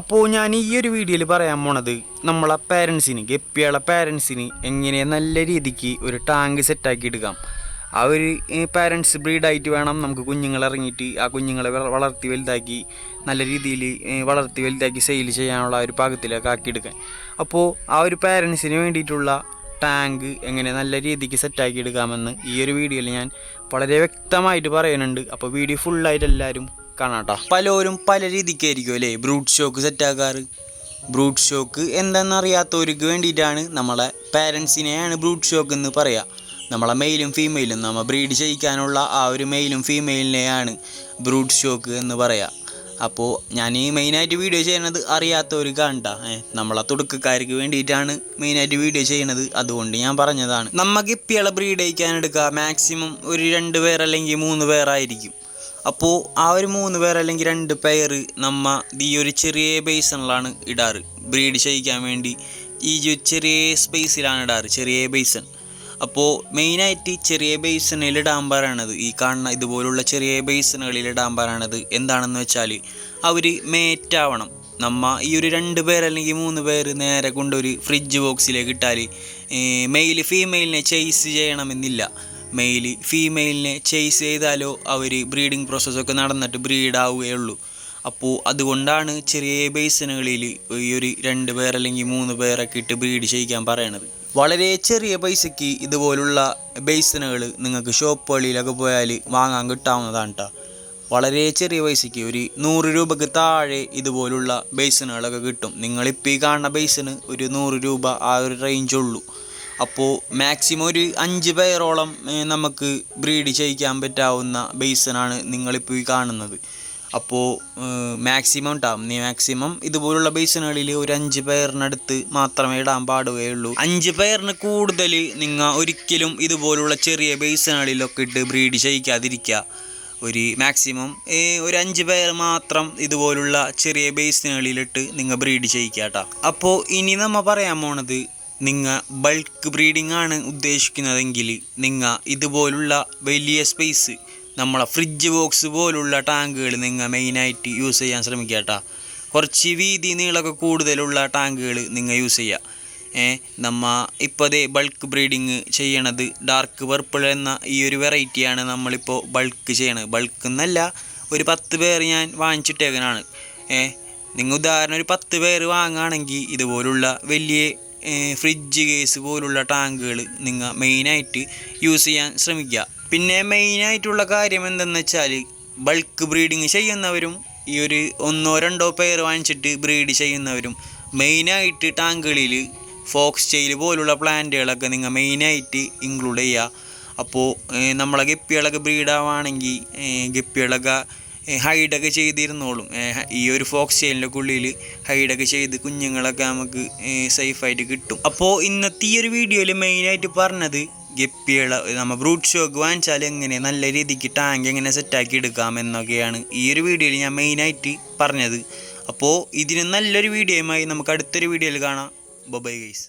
അപ്പോൾ ഞാൻ ഈ ഒരു വീഡിയോയിൽ പറയാൻ പോണത് നമ്മളെ പാരൻസിന് ഗപ്പിയുള്ള പാരൻസിന് എങ്ങനെ നല്ല രീതിക്ക് ഒരു ടാങ്ക് സെറ്റാക്കി എടുക്കാം. ആ ഒരു പാരൻസ് ബ്രീഡായിട്ട് വേണം നമുക്ക് കുഞ്ഞുങ്ങളെ ഇറങ്ങിയിട്ട് ആ കുഞ്ഞുങ്ങളെ വളർത്തി വലുതാക്കി നല്ല രീതിയിൽ വളർത്തി വലുതാക്കി സെയിൽ ചെയ്യാനുള്ള ഒരു പാകത്തിലേക്ക് ആക്കിയെടുക്കാൻ അപ്പോൾ ആ ഒരു പാരൻസിന് വേണ്ടിയിട്ടുള്ള ടാങ്ക് എങ്ങനെ നല്ല രീതിക്ക് സെറ്റാക്കി എടുക്കാമെന്ന് ഈ ഒരു വീഡിയോയിൽ ഞാൻ വളരെ വ്യക്തമായിട്ട് പറയുന്നുണ്ട് അപ്പോൾ വീഡിയോ ഫുള്ളായിട്ട് എല്ലാവരും കാണാട്ടോ. പലരും പല രീതിക്കായിരിക്കും അല്ലേ? ബ്രൂട്ട് ഷോക്ക് സെറ്റാക്കാറ് ബ്രൂട്ട് ഷോക്ക് എന്താണെന്നറിയാത്തവർക്ക് വേണ്ടിയിട്ടാണ് നമ്മളെ പാരൻസിനെയാണ് ബ്രൂട്ട് ഷോക്ക് എന്ന് പറയുക നമ്മളെ മെയിലും ഫീമെയിലും നമ്മൾ ബ്രീഡ് ചെയ്യിക്കാനുള്ള ആ ഒരു മെയിലും ഫീമെയിലിനെയാണ് ബ്രൂട്ട് ഷോക്ക് എന്ന് പറയുക അപ്പോൾ ഞാൻ ഈ മെയിനായിട്ട് വീഡിയോ ചെയ്യണത് അറിയാത്തവർ കണ്ട. നമ്മളെ തുടക്കക്കാർക്ക് വേണ്ടിയിട്ടാണ് മെയിനായിട്ട് വീഡിയോ ചെയ്യണത് അതുകൊണ്ട് ഞാൻ പറഞ്ഞതാണ്. നമുക്ക് ഇപ്പിയുള്ള ബ്രീഡ് അയക്കാൻ എടുക്കുക മാക്സിമം ഒരു രണ്ട് പേർ അല്ലെങ്കിൽ മൂന്ന് പേരായിരിക്കും അപ്പോൾ ആ ഒരു മൂന്ന് പേർ അല്ലെങ്കിൽ രണ്ട് പേർ നമ്മ ഈ ഒരു ചെറിയ ബേസണിലാണ് ഇടാറ്. ബ്രീഡ് ചെയ്യിക്കാൻ വേണ്ടി ഈ ചെറിയ സ്പേസിലാണ് ഇടാറ് ചെറിയ ബേസൺ അപ്പോൾ മെയിനായിട്ട് ചെറിയ ബേസണിൽ ഇടാൻ പറയണത് ഈ കാണുന്ന ഇതുപോലുള്ള ചെറിയ ബേസണുകളിൽ ഇടാൻ പറയണത് എന്താണെന്ന് വെച്ചാൽ അവർ മേറ്റാവണം. നമ്മ ഈ ഒരു രണ്ട് പേർ അല്ലെങ്കിൽ മൂന്ന് പേര് നേരെ കൊണ്ടൊരു ഫ്രിഡ്ജ് ബോക്സിലേക്ക് ഇട്ടാൽ മെയിൽ ഫീമെയിലിനെ ചെയ്സ് ചെയ്യണമെന്നില്ല. മെയിൽ ഫീമെയിലിനെ ചേസ് ചെയ്താലോ അവർ ബ്രീഡിങ് പ്രോസസ്സൊക്കെ നടന്നിട്ട് ബ്രീഡ് ആവുകയുള്ളൂ. അപ്പോൾ അതുകൊണ്ടാണ് ചെറിയ ബേസിനുകളിൽ ഈ ഒരു രണ്ട് പേർ അല്ലെങ്കിൽ മൂന്ന് പേരൊക്കെ ഇട്ട് ബ്രീഡ് ചെയ്യിക്കാൻ പറയണത്. വളരെ ചെറിയ പൈസയ്ക്ക് ഇതുപോലുള്ള ബേസിനുകൾ നിങ്ങൾക്ക് ഷോപ്പുകളിലൊക്കെ പോയാൽ വാങ്ങാൻ കിട്ടാവുന്നതാണ് കേട്ടോ വളരെ ചെറിയ പൈസയ്ക്ക് ഒരു നൂറ് രൂപക്ക് താഴെ ഇതുപോലുള്ള ബേസിനുകളൊക്കെ കിട്ടും. നിങ്ങളിപ്പോൾ ഈ കാണുന്ന ബേസിന് ഒരു നൂറ് രൂപ ആ ഒരു റേഞ്ച് ഉള്ളൂ. അപ്പോൾ മാക്സിമം ഒരു അഞ്ച് പേരോളം നമുക്ക് ബ്രീഡ് ചെയ്യിക്കാൻ പറ്റാവുന്ന ബേസനാണ് നിങ്ങളിപ്പോൾ ഈ കാണുന്നത്. അപ്പോൾ മാക്സിമം ഇടാം നീ മാക്സിമം ഇതുപോലുള്ള ബേസനുകളിൽ ഒരു അഞ്ച് പേരിനടുത്ത് മാത്രമേ ഇടാൻ പാടുകയുള്ളൂ. അഞ്ച് പേരിന് കൂടുതൽ നിങ്ങൾ ഒരിക്കലും ഇതുപോലുള്ള ചെറിയ ബേസനുകളിലൊക്കെ ഇട്ട് ബ്രീഡ് ചെയ്യിക്കാതിരിക്കുക ഒരു മാക്സിമം ഒരു അഞ്ച് പേർ മാത്രം ഇതുപോലുള്ള ചെറിയ ബേസിനുകളിലിട്ട് നിങ്ങൾ ബ്രീഡ് ചെയ്യിക്കുക കേട്ടോ അപ്പോൾ ഇനി നമ്മൾ പറയാൻ പോണത് നിങ്ങൾ ബൾക്ക് ബ്രീഡിംഗ് ആണ് ഉദ്ദേശിക്കുന്നതെങ്കിൽ നിങ്ങൾ ഇതുപോലുള്ള വലിയ സ്പേസ് നമ്മളെ ഫ്രിഡ്ജ് ബോക്സ് പോലുള്ള ടാങ്കുകൾ നിങ്ങൾ മെയിനായിട്ട് യൂസ് ചെയ്യാൻ ശ്രമിക്കുക കേട്ടോ കുറച്ച് വീതി നീളമൊക്കെ കൂടുതലുള്ള ടാങ്കുകൾ നിങ്ങൾ യൂസ് ചെയ്യുക ഏ നമ്മ ഇപ്പോൾ അതേ ബൾക്ക് ബ്രീഡിങ് ചെയ്യണത് ഡാർക്ക് പർപ്പിൾ എന്ന ഈ ഒരു വെറൈറ്റിയാണ് നമ്മളിപ്പോൾ ബൾക്ക് ചെയ്യണത്. ബൾക്ക് എന്നല്ല ഒരു പത്ത് പേർ ഞാൻ വാങ്ങിച്ചിട്ടേക്കനാണ്. ഏ നിങ്ങൾ ഉദാഹരണം ഒരു പത്ത് പേർ വാങ്ങുകയാണെങ്കിൽ ഇതുപോലുള്ള വലിയ ഫ്രിഡ്ജ് കേസ് പോലുള്ള ടാങ്കുകൾ നിങ്ങൾ മെയിനായിട്ട് യൂസ് ചെയ്യാൻ ശ്രമിക്കുക. പിന്നെ മെയിനായിട്ടുള്ള കാര്യം എന്തെന്ന് വെച്ചാൽ ബൾക്ക് ബ്രീഡിങ് ചെയ്യുന്നവരും ഈ ഒരു ഒന്നോ രണ്ടോ പേർ വാങ്ങിച്ചിട്ട് ബ്രീഡ് ചെയ്യുന്നവരും മെയിനായിട്ട് ടാങ്കുകളിൽ ഫോക്സ് ചെയിൽ പോലുള്ള പ്ലാന്റുകളൊക്കെ നിങ്ങൾ മെയിനായിട്ട് ഇൻക്ലൂഡ് ചെയ്യുക. അപ്പോൾ നമ്മളെ ഗപ്പികളൊക്കെ ബ്രീഡാവുകയാണെങ്കിൽ ഗപ്പികളൊക്കെ ഹൈഡൊക്കെ ചെയ്തിരുന്നോളും. ഈ ഒരു ഫോക്സ് ചെയിലിന്റെ ഉള്ളിൽ ഹൈഡൊക്കെ ചെയ്ത് കുഞ്ഞുങ്ങളൊക്കെ നമുക്ക് സേഫായിട്ട് കിട്ടും. അപ്പോൾ ഇന്നത്തെ ഈ ഒരു വീഡിയോയിൽ മെയിനായിട്ട് പറഞ്ഞത് ഗപ്പികളെ നമ്മൾ ബ്രൂട്ട് ഷോക്ക് വാങ്ങിച്ചാൽ എങ്ങനെ നല്ല രീതിക്ക് ടാങ്ക് എങ്ങനെ സെറ്റാക്കി എടുക്കാം എന്നൊക്കെയാണ് ഈ ഒരു വീഡിയോയിൽ ഞാൻ മെയിനായിട്ട് പറഞ്ഞത്. അപ്പോൾ ഇതിന് നല്ലൊരു വീഡിയോയുമായി നമുക്ക് അടുത്തൊരു വീഡിയോയിൽ കാണാം. ബൊബൈ ഗൈസ്